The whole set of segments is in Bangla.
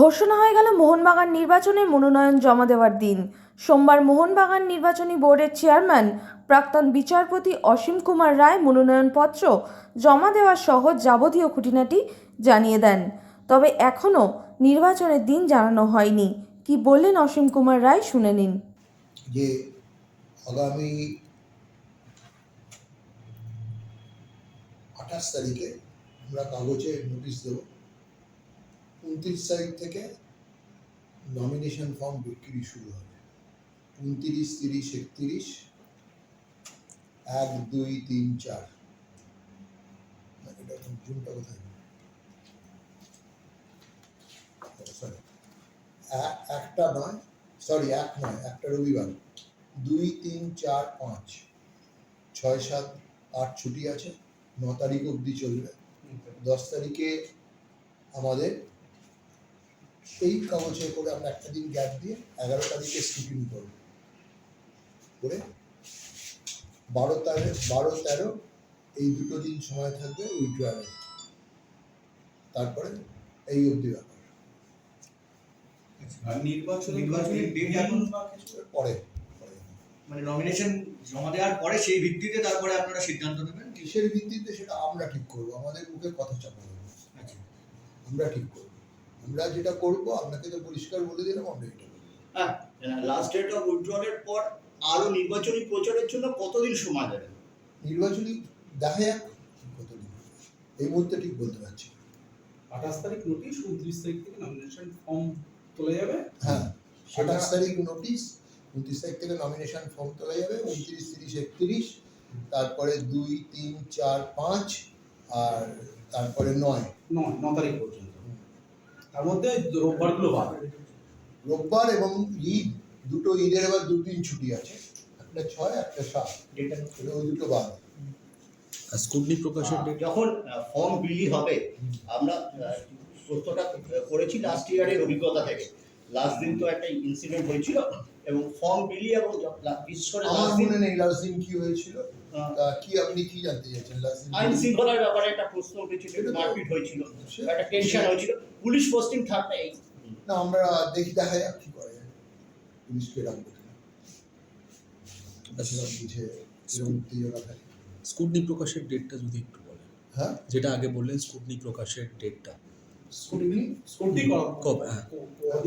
ঘোষণা হয়ে গেল মোহনবাগান নির্বাচনের মনোনয়ন জমা দেওয়ার দিন। সোমবার মোহনবাগান নির্বাচনী বোর্ডের চেয়ারম্যান প্রাক্তন বিচারপতি অসীম কুমার রায় মনোনয়নপত্র জমা দেওয়ার সহ যাবতীয় খুঁটিনাটি জানিয়ে দেন। তবে এখনও নির্বাচনের দিন জানানো হয়নি। কি বললেন অসীম কুমার রায় শুনে নিন। যে আগামী আঠাশ তারিখে আমরা কাগজে নোটিশ দেব। উনত্রিশ তারিখ থেকে নমিনেশন ফর্ম বিক্রি শুরু হবে। উনত্রিশ তিরিশ একত্রিশ এক দুই তিন চার। এটা জুনটা কোথায়? সরি একটা নয় সরি এক নয় একটা রবিবার। দুই তিন চার পাঁচ। ছয় সাত আট ছুটি আছে ন তারিখ অবধি চলবে। দশ তারিখে আমাদের সেই কাগজে করে আমরা একটা দিন গ্যাপ দিয়ে এগারো তারিখে স্ক্রুটিনি করব। করে বারো তারিখ বারো তেরো এই দুটো দিন সময় থাকবে উইথড্রয়ালের তারপরে এই অবধি ব্যাপার। নির্বাচন নির্বাচনের নির্বাচনের এখন এখন কিছু? পরে পরে। মানে নমিনেশন জমা দেওয়ার পরে সেই ভিত্তিতে তারপরে আপনারা সিদ্ধান্ত নেবেন? কিসের ভিত্তিতে সেটা আমরা ঠিক করব আমাদের মুখে কথা চাপা দেবো। আচ্ছা। আমরা ঠিক করব। আমরা যেটা করব আপনাকে তো পরিষ্কার বলে দিলাম আমরা এটা হ্যাঁ লাস্ট ডেট অফ উইথড্রলের পর আরও নির্বাচনী প্রচারের জন্য কতদিন সময় দেবেন নির্বাচনী দেখা যাক কতদিন। এই মুহূর্তে ঠিক বলতে পারছি আঠাশ তারিখ নোটিশ উনত্রিশ তারিখ থেকে নমিনেশন ফর্ম তোলা যাবে। হ্যাঁ আঠাশ তারিখ নোটিশ উনত্রিশ তারিখ থেকে নমিনেশন ফর্ম তোলা যাবে উনত্রিশ তিরিশ একত্রিশ তারপরে দুই তিন চার পাঁচ আর তারপরে নয়। নয় ন তারিখ পর্যন্ত। তার মধ্যে রোববারগুলো বাদ। রোববার এবং ঈদ দুটো ঈদের এবার দুদিন ছুটি আছে। একটা ছয় একটা সাত। এটা ওই দুটো বাদ। স্কুটনি প্রকাশের আহ, যখন ফর্ম বিলি হবে আমরা প্রশ্নটা করেছি লাস্ট ইয়ারের অভিজ্ঞতা থেকে। লাস্ট দিন তো একটা ইনসিডেন্ট হয়েছিল এবং ফর্ম বিলি এবং আমার মনে নেই লাস্ট দিন কি হয়েছিল? কি আপনি কি জানতে চাইছেন লাস্ট দিন আইন শৃঙ্খলার ব্যাপারে একটা প্রশ্ন উঠেছিল মারপিট হয়েছিল একটা টেনশন হয়েছিল। পুলিশ পোস্টিং থাকবে? না আমরা দেখি দেখা যাক কি করে। পুলিশকে রাখব কিনা বুঝে এরকম উত্তেজনা থাকে। স্কুটনি প্রকাশের ডেটটা যদি একটু বলেন। হ্যাঁ? যেটা আগে বললেন স্কুটনি প্রকাশের ডেটটা স্কুটিনি স্কুটি কবে? হ্যাঁ।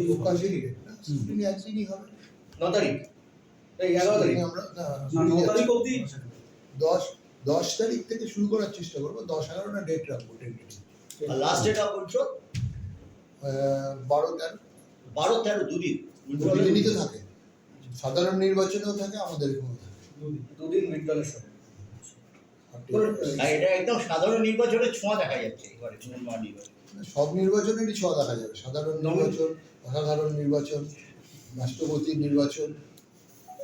প্রকাশেরই স্কুটিনি একদিনই হবে? ন তারিখ। এই এগারো তারিখ। আমরা না না ন তারিখ অবধি। দশ দশ তারিখ থেকে শুরু করার চেষ্টা করব। দশ এগারোটা ডেট রাখব আর লাস্ট বারো তেরো। বারো তেরো দুদিন। দুদিনই তো থাকে। সাধারণ নির্বাচনেও থাকে আমাদের এখানেও থাকে। দুদিন এটা একদম সাধারণ নির্বাচনের ছোঁয়া দেখা যাচ্ছে। এবারে নির্বাচন সব নির্বাচনেরই ছোঁয়া দেখা যাবে। সাধারণ নির্বাচন অসাধারণ নির্বাচন রাষ্ট্রপতির নির্বাচন।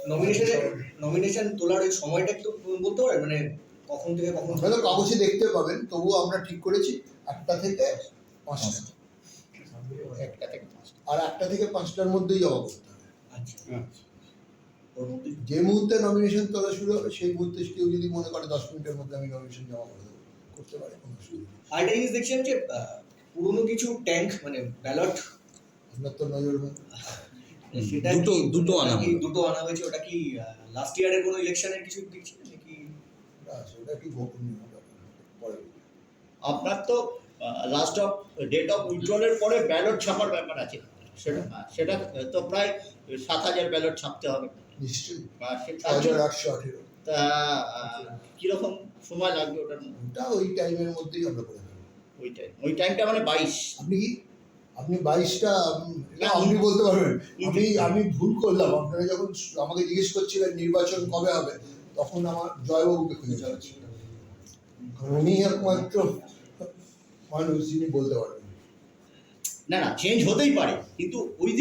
নমিনেশনে নমিনেশন তোলার ওই সময়টা একটু বলতে পারেন? মানে কখন থেকে কখন আপনারা তো কাগজে দেখতে পাবেন তবুও আমরা ঠিক করেছি একটা থেকে পাঁচটা। একটা থেকে পাঁচটা। আর একটা থেকে পাঁচটার মধ্যেই জমা করতে হবে। আচ্ছা। মধ্যে যে মুহূর্তে নমিনেশন তোলা শুরু হবে সেই মুহূর্তে কেউ যদি মনে করে দশ মিনিটের মধ্যে আমি নমিনেশন জমা করে দেবো করতে পারে কোনো অসুবিধা জিনিস দেখছিলাম যে পুরনো কিছু ট্যাঙ্ক মানে ব্যালট আপনার তো নজর সেটা দুটো দুটো আনা কি দুটো আনা হয়েছে? ওটা কি লাস্ট ইয়ারের কোনো ইলেকশনের কিছু দেখছিলেন নাকি? ওটা আছে কি গোপনীয় পরে আপনার তো লাস্ট অফ ডেট অফ উইথড্রলের পরে ব্যালট ছাপার ব্যাপার আছে। সেটা সেটা তো প্রায় সাত হাজার ব্যালট ছাপতে হবে। নিশ্চয়ই। তা কীরকম সময় লাগবে ওটার ওটা ওই টাইমের মধ্যেই আমরা করে ওই টাইম ওই টাইমটা মানে বাইশ। আপনি কি আপনি বাইশটা না আপনি বলতে পারবেন। আমি আমি ভুল করলাম। আপনারা যখন আমাকে জিজ্ঞেস করছিলেন নির্বাচন কবে হবে তখন আমার জয়বাবুকে খুঁজে যাচ্ছি। উনি একমাত্র মানুষ যিনি বলতে পারবেন। না না চেঞ্জ হতেই পারে কিন্তু ওই দিন